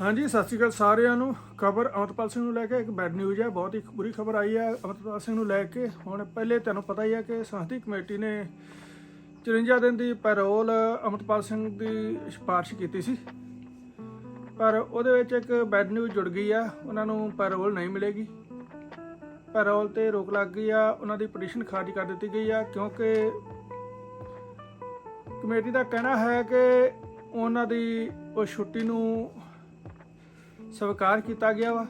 ਹਾਂਜੀ, ਸਤਿ ਸ਼੍ਰੀ ਅਕਾਲ ਸਾਰਿਆਂ ਨੂੰ। ਖਬਰ ਅਮਰਪਾਲ ਸਿੰਘ ਨੂੰ ਲੈ ਕੇ ਇੱਕ ਬੈਡ ਨਿਊਜ਼ ਹੈ, ਬਹੁਤ ਹੀ ਬੁਰੀ ਖਬਰ ਆਈ ਹੈ ਅਮਰਪਾਲ ਸਿੰਘ ਨੂੰ ਲੈ ਕੇ। ਹੁਣ ਪਹਿਲੇ ਤੁਹਾਨੂੰ ਪਤਾ ਹੀ ਹੈ ਕਿ ਸੰਸਦੀ ਕਮੇਟੀ ਨੇ 54 ਦਿਨ ਦੀ ਪੈਰੋਲ ਅਮਰਪਾਲ ਸਿੰਘ ਦੀ ਸਿਫਾਰਿਸ਼ ਕੀਤੀ ਸੀ। ਪਰ ਉਹਦੇ ਵਿੱਚ ਇੱਕ ਬੈਡ ਨਿਊਜ਼ ਜੁੜ ਗਈ ਆ, ਉਹਨਾਂ ਨੂੰ ਪੈਰੋਲ ਨਹੀਂ ਮਿਲੇਗੀ। ਪੈਰੋਲ ਤੇ ਰੋਕ ਲੱਗ ਗਈ ਆ, ਉਹਨਾਂ ਦੀ ਪਟੀਸ਼ਨ ਖਾਰਜ ਕਰ ਦਿੱਤੀ ਗਈ ਆ, ਕਿਉਂਕਿ ਕਮੇਟੀ ਦਾ ਕਹਿਣਾ ਹੈ ਕਿ ਉਹਨਾਂ ਦੀ ਉਹ ਛੁੱਟੀ ਨੂੰ ਸਵੀਕਾਰ ਕੀਤਾ ਗਿਆ ਵਾ।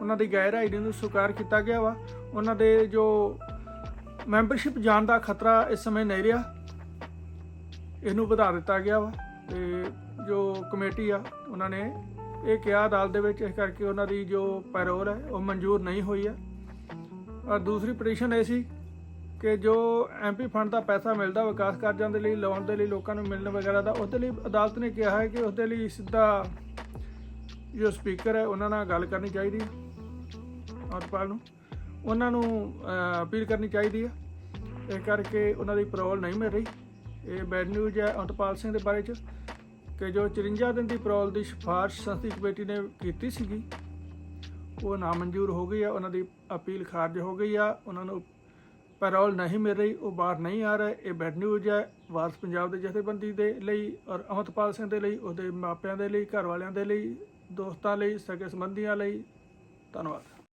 ਉਹਨਾਂ ਦੀ ਗੈਰ ਹਾਜ਼ਰੀ ਨੂੰ ਸਵੀਕਾਰ ਕੀਤਾ ਗਿਆ ਵਾ। ਉਹਨਾਂ ਦੇ ਜੋ ਮੈਂਬਰਸ਼ਿਪ ਜਾਣ ਦਾ ਖਤਰਾ ਇਸ ਸਮੇਂ ਨਹੀਂ ਰਿਹਾ। ਇਹਨੂੰ ਵਧਾ ਦਿੱਤਾ ਗਿਆ ਵਾ ਤੇ ਜੋ ਕਮੇਟੀ ਆ, ਉਹਨਾਂ ਨੇ ਇਹ ਕਿਹਾ ਅਦਾਲਤ ਦੇ ਵਿੱਚ, ਇਸ ਕਰਕੇ ਉਹਨਾਂ ਦੀ ਜੋ ਪੈਰੋਲ ਹੈ, ਉਹ ਮਨਜ਼ੂਰ ਨਹੀਂ ਹੋਈ ਹੈ ਔਰ ਦੂਸਰੀ ਪਟੀਸ਼ਨ ਇਹ ਸੀ ਕਿ ਜੋ ਐਮਪੀ ਫੰਡ ਦਾ ਪੈਸਾ ਮਿਲਦਾ ਵਿਕਾਸ ਕਾਰਜਾਂ ਦੇ ਲਈ ਲਾਉਣ ਦੇ ਲਈ ਲੋਕਾਂ ਨੂੰ ਮਿਲਣ ਵਗੈਰਾ ਦਾ, ਉਹਦੇ ਲਈ ਅਦਾਲਤ ਨੇ ਕਿਹਾ ਹੈ ਕਿ ਉਹਦੇ ਲਈ ਸਿੱਧਾ ਜੋ ਸਪੀਕਰ ਹੈ, ਉਹਨਾਂ ਨਾਲ ਗੱਲ ਕਰਨੀ ਚਾਹੀਦੀ ਹੈ। ਅਮਰਪਾਲ ਨੂੰ। ਉਹਨਾਂ ਨੂੰ ਅਪੀਲ ਕਰਨੀ ਚਾਹੀਦੀ ਹੈ। ਇਹ ਕਰਕੇ ਉਹਨਾਂ ਦੀ ਪੈਰੋਲ ਨਹੀਂ ਮਿਲ ਰਹੀ। ਇਹ ਬੈਡ ਨਿਊਜ਼ ਹੈ ਅਮਰਪਾਲ ਸਿੰਘ ਦੇ ਬਾਰੇ ਚ ਕਿ ਜੋ 54 ਦਿਨ ਦੀ ਪੈਰੋਲ ਦੀ ਸਿਫਾਰਿਸ਼ ਸੰਸਦੀ ਕਮੇਟੀ ਨੇ ਕੀਤੀ ਸੀਗੀ, ਉਹ ਨਾਮਨਜ਼ੂਰ ਹੋ ਗਈ ਆ ਉਹਨਾਂ ਦੀ ਅਪੀਲ ਖਾਰਜ ਹੋ ਗਈ ਆ। ਉਹਨਾਂ ਨੂੰ ਪੈਰੋਲ ਨਹੀਂ ਮਿਲ ਰਹੀ, ਉਹ ਬਾਹਰ ਨਹੀਂ ਆ ਰਹੇ। ਇਹ ਬੈਡ ਨਿਊਜ਼ ਹੈ। ਵਾਰਸ ਪੰਜਾਬ ਦੇ ਜਥੇਬੰਦੀ ਦੇ ਲਈ ਔਰ ਅਮਰਪਾਲ ਸਿੰਘ ਦੇ ਲਈ, ਉਹਦੇ ਮਾਪਿਆਂ ਦੇ ਲਈ ਘਰ ਵਾਲਿਆਂ ਦੇ ਲਈ ਦੋਸਤਾਂ ਲਈ ਸਕੇ ਸੰਬੰਧੀਆਂ ਲਈ ਧੰਨਵਾਦ।